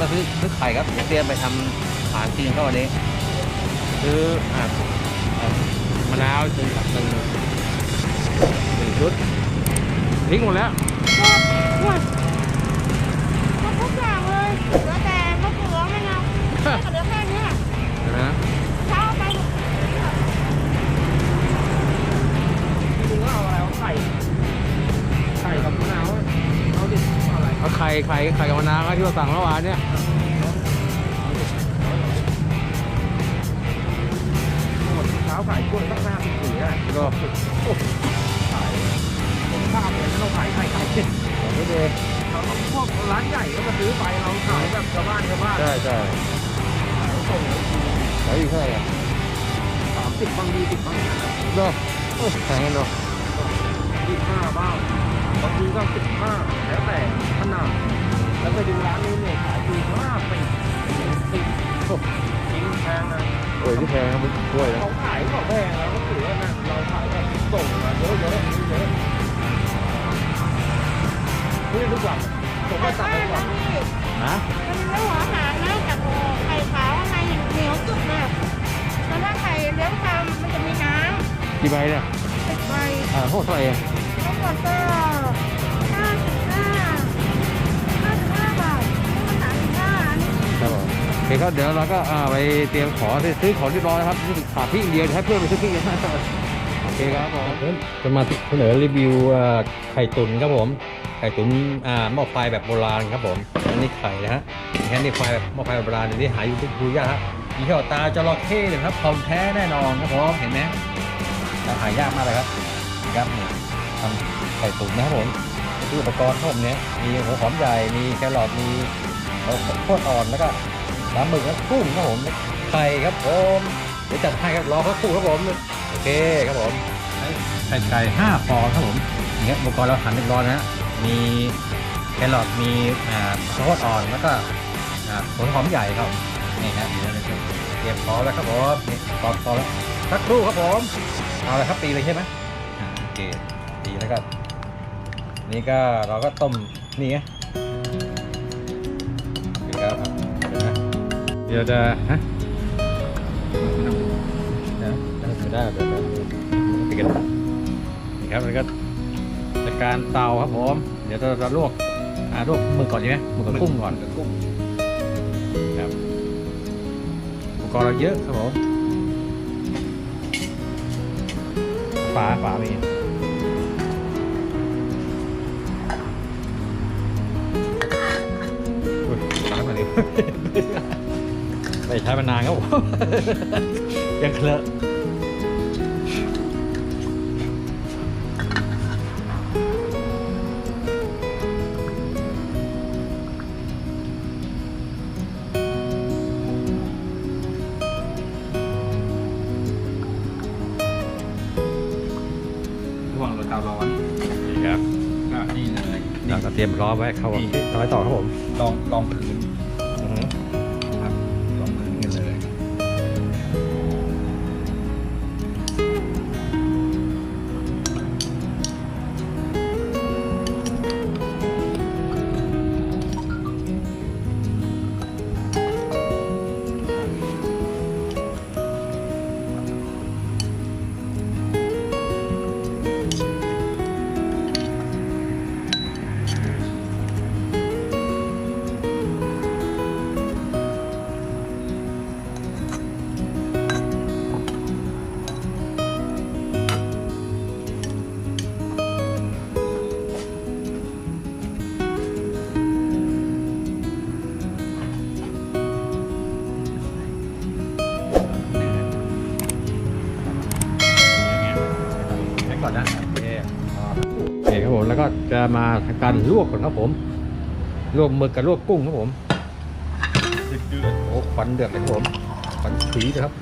มาซื้อซื้อไข่ครับเดี๋ยวเตรียมไปทำอาหารกินเข้าวันนี้ ซื้ออะอะมะนาวหนึ่งหนึ่งหนึ่งชุดทิ้งหมดแล้วหมดหมดหมดทุกอย่างเลยเหลือแต่มะเขือมะนาวเหลือแค่เนี้ยนะเช้าไปจริงๆก็เอาอะไรเอาไข่ไข่กับมะนาวเอาดิเอาอะไรเอาไข่ไข่ไข่กับมะนาวที่เราสั่งเมื่อวานเนี่ย ไม่ดีเราพวกร้านใหญ่ก็มาซื้อไปเราขายแบบชาวบ้านชาวบ้านใช่ใช่ขายส่งขายอยู่เท่าไหร่อะสามสิบบางทีสิบบางทีเนาะโอ้ยแพงกันเนาะยี่ห้าบ้างบางทีก็สิบห้าแล้วแต่ขนาดแล้วไปดูร้านนู้นเนี่ยขายดีมากเป็นสิบโอ้จริงแพงนะโอ้ยที่แพงครับด้วยนะเขาขายก็แพงแล้วก็ถือว่านะเรา สั่งไข่ไปก่อนะนพี่นะมันไม่หัวหางนะกับไข่ขาวข้างในเหนียวสุดเลยแล้วถ้าไข่เลี้ยงทำมันจะมีน้กี่ใบเนี่ยำติดใบอ่าโทษเท่าไหร่อะทั้งหมดก็ห้าสิบห้าห้าสิบห้าบาทนี่มันสามสิบห้าอันนี้ครับผมโอเคครับเดี๋ยวเราก็อ่าไปเตรียมขอซื้อของเรียบร้อยนะครับขาดพี่อินเดียให้เพื่อนไปซื้อพี่โอ เคครับผมจะมาเสนอรีวิวไข่ตุ๋นครับผม ไข่ตุ๋นอ่าหม้อไฟแบบโบราณครับผม อันนี้ไข่นะฮะแค่นี้ไฟแบบหม้อไฟแบบโบราณเดี๋ยวนี้หาอยู่ทุกภูยากฮะมีแค่ตาจระเข้เลยครับของแท้แน่นอนครับผมเห็นไหมหายากมากเลยครับครับนี่ทำไข่ตุ๋นนะครับผมคืออุปกรณ์ครับผมเนี้ยมีหัวหอมใหญ่ มีแครอทมีข้าวโพดอ่อนแล้วก็น้ำหมึกและกุ้งครับผมไข่ครับผมเดี๋ยวจัดให้ครับรอเขาคู่ครับผม โอเคครับผม ไข่ไก่ห้าฟองครับผมนี่ครับอุปกรณ์เราหั่นเรียบร้อยนะฮะมีแครอทมีอ่าข้าวโพดอ่อนแล้วก็อ่าผลหอมใหญ่ครับนี่ครับเดี๋ยวเราจะเตรียมพร้อมแล้วครับผมนี่พร้อมพร้อมแล้วสักครู่ครับผมเอาเลยครับตีเลยใช่ไหมโอเคตีแล้วก็นี่ก็เราก็ต้มนี่ไงเดี๋ยวครับเดี๋ยวนะเดี๋ยวจะฮะเดี๋ยวไม่ได้เดี๋ยวจะติดกัน นี่ครับมันก็จัดการเตาครับผม เดี๋ยวเราจะลวกอ่าลวกหมึกก่อนใช่ไหมหมึกกับกุ้งก่อนกุ้งครับอุปกรณ์เราเยอะครับผมฝาฝามีอุ้ยล้างมาดิไม่ใช้มานานครับผมยังเคลอะ เราก็เตรียมล้อไว้เข้านี่ต่อไปต่อครับผม ลองลองพื้น มาทำการลวกก่อนครับผม ลวกหมึกกับลวกกุ้งครับผมเดือดโอ้ควันเดือดเลยครับผมควันสีนะครับ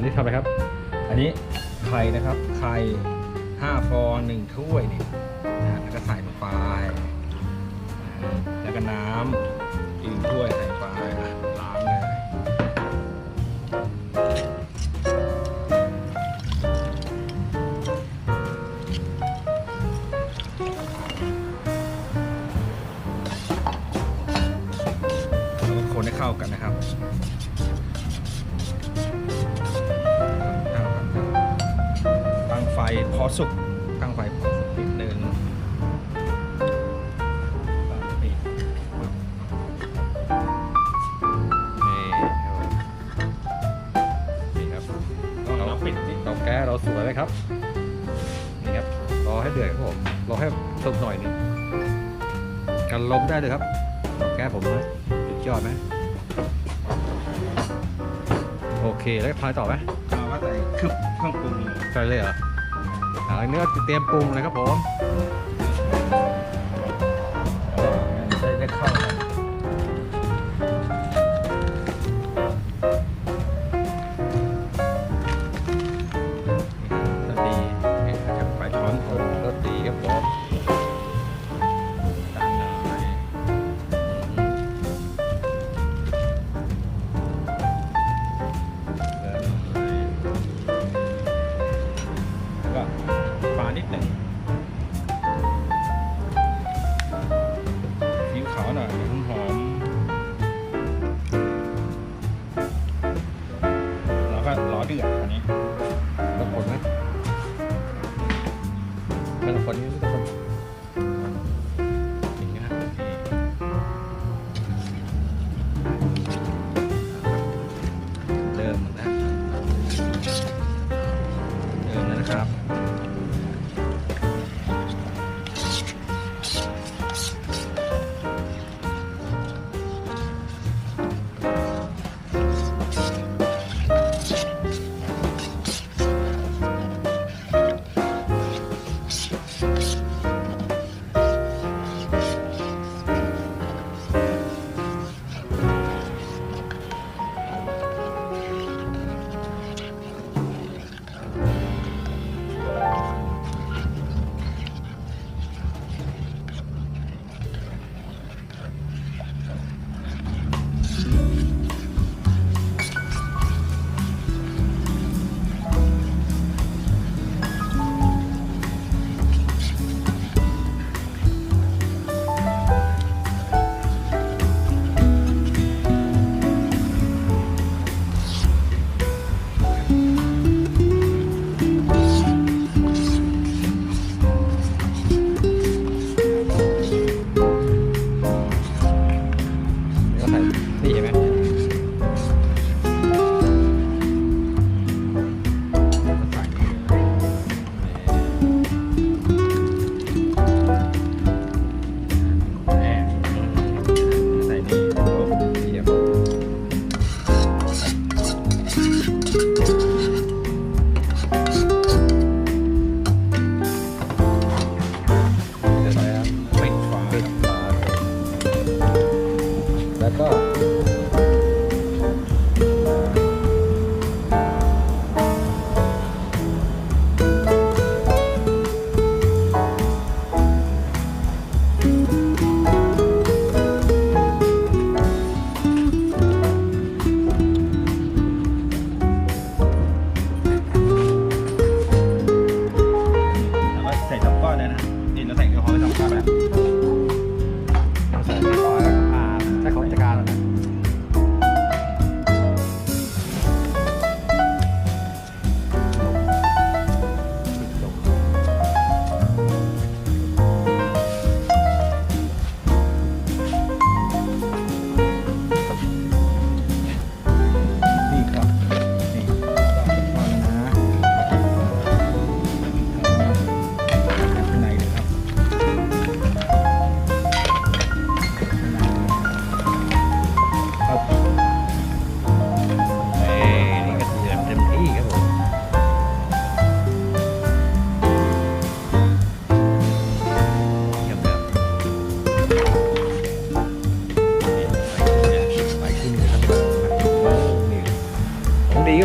นี่ทำอะไรครับ อันนี้ไข่นะครับ ไข่ห้าฟองหนึ่งถ้วยนี่นะแล้วก็ใส่ลงไป แล้วก็น้ำอีกหนึ่งถ้วยใส่ สุกตั้งไฟพอสุกนิดนึงตั้งปิดนี่ครับผมนี่ครับต้องเราปิดนิดเตาแก๊สเราสวยไหมครับ นี่ครับ รอให้เดือดครับผม รอให้สุกหน่อยหนึงกันลมได้เลยครับเตาแก๊สผมนะสุดยอดไหมโอเค แล้วก็พายต่อไหมเราก็ใส่คึบเครื่องปรุงเลยใช่เลยเหรอ อ่าอันนี้ก็เตรียมปรุงเลยครับผม นิดหนึ่งซีขาวหน่อยหอมหอมแล้วก็รอเดือดอันนี้แล้วคนไหมแล้วคนนี้ก็คนเริ่มแล้วนะครับ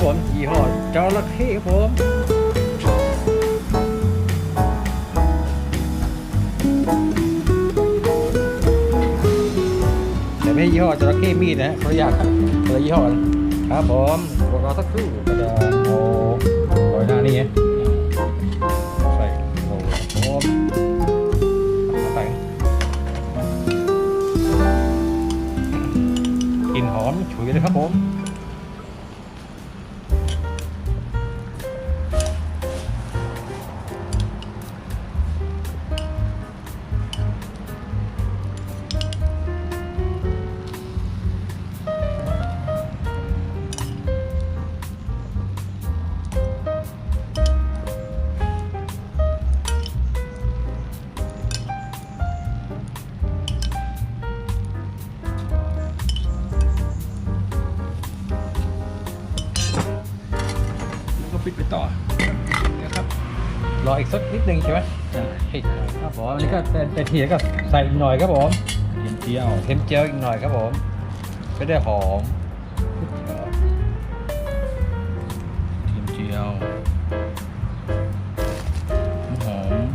ผมยี่ห้อจระเข้ผมแต่ไม่ใช่ยี่ห้อจระเข้มีดนะเขาอยากคนละยี่ห้อครับผมรอสักครู่ก็จะเอาโรยหน้านี่ไงใส่โรยผมใส่กลิ่นหอมฉุยเลยครับผม รออีกสักนิดนึงใช่ไหมใช่ครับผมอันนี้ก็เป็นเป็นทีแล้วก็ใส่อีกหน่อยครับผมเทียมเจียวเทมเจียวอีกหน่อยครับผมก็ได้หอมเทียมเจียวหอม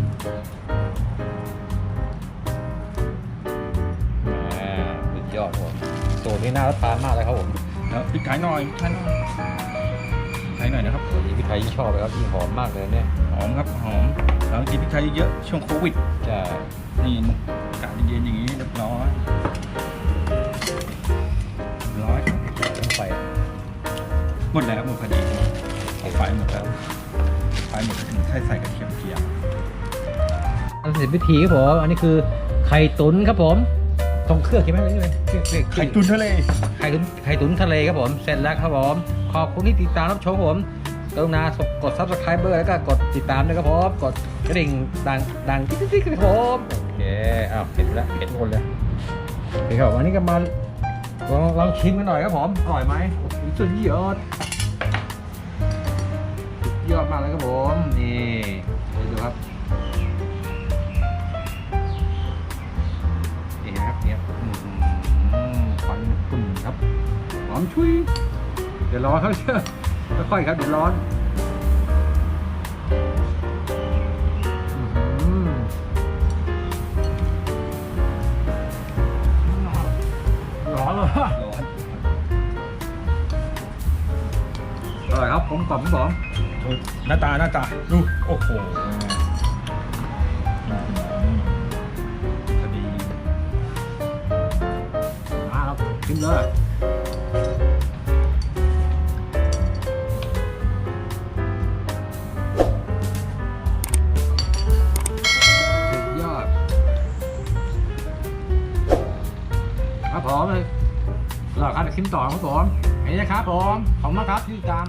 อ่าสุดยอดครับผมสูตรนี้น่ารับประทานมากเลยครับผมแล้วพริกไทยหน่อยพริกไทยหน่อยพริกไทยหน่อยนะครับตัวนี้พี่ไทยยิ่งชอบเลยครับยิ่งหอมมากเลยเนี่ยหอมครับ หอมแล้วกินพริกไทยเยอะๆช่วงโควิดจะนี่อากาศเย็นๆอย่างนี้เรียบร้อยเรียบร้อยครับต้องใส่หมดแล้วหมดพอดีใส่ไฟหมดแล้วไฟหมดก็ถึงใส่ใส่กระเทียมเจียวอันเสร็จพิธีครับผมอันนี้คือไข่ตุ๋นครับผมตรงเครื่องใช่ไหมนี่เลยเครื่องเครื่องไข่ตุ๋นทะเลไข่ตุ๋นไข่ตุ๋นทะเลครับผมเสร็จแล้วครับผมขอบคุณที่ติดตามรับชมผม กรุณากด subscribe แล้วก็กดติดตามด้วยครับผมกดกระดิ่งดังดังติ๊กติ๊กครับผมโอเคอ้าวเห็นแล้วเห็นคนเลยโอเคครับวันนี้ก็มาลองลองชิมกันหน่อยครับผมอร่อยไหมโอ้โหสุดยอดสุดยอดมากเลยครับผมนี่ดูครับนี่นะครับเนี่ยอืมควันฝุ่นครับหอมชุยเดี๋ยวร้อนครับเชื่อ ค่อยๆครับเดี๋ยวร้อนอื้อหือร้อนเลยร้อนอร่อยครับผมกล่อมครับผมดูหน้าตาหน้าตาดูโอ้โหอืมพอดีมาครับชิมเลย ครับผมเลยหลอดการชิมต่อครับผมอันนี้นะครับผมขอบคุณมากครับที่ติดตาม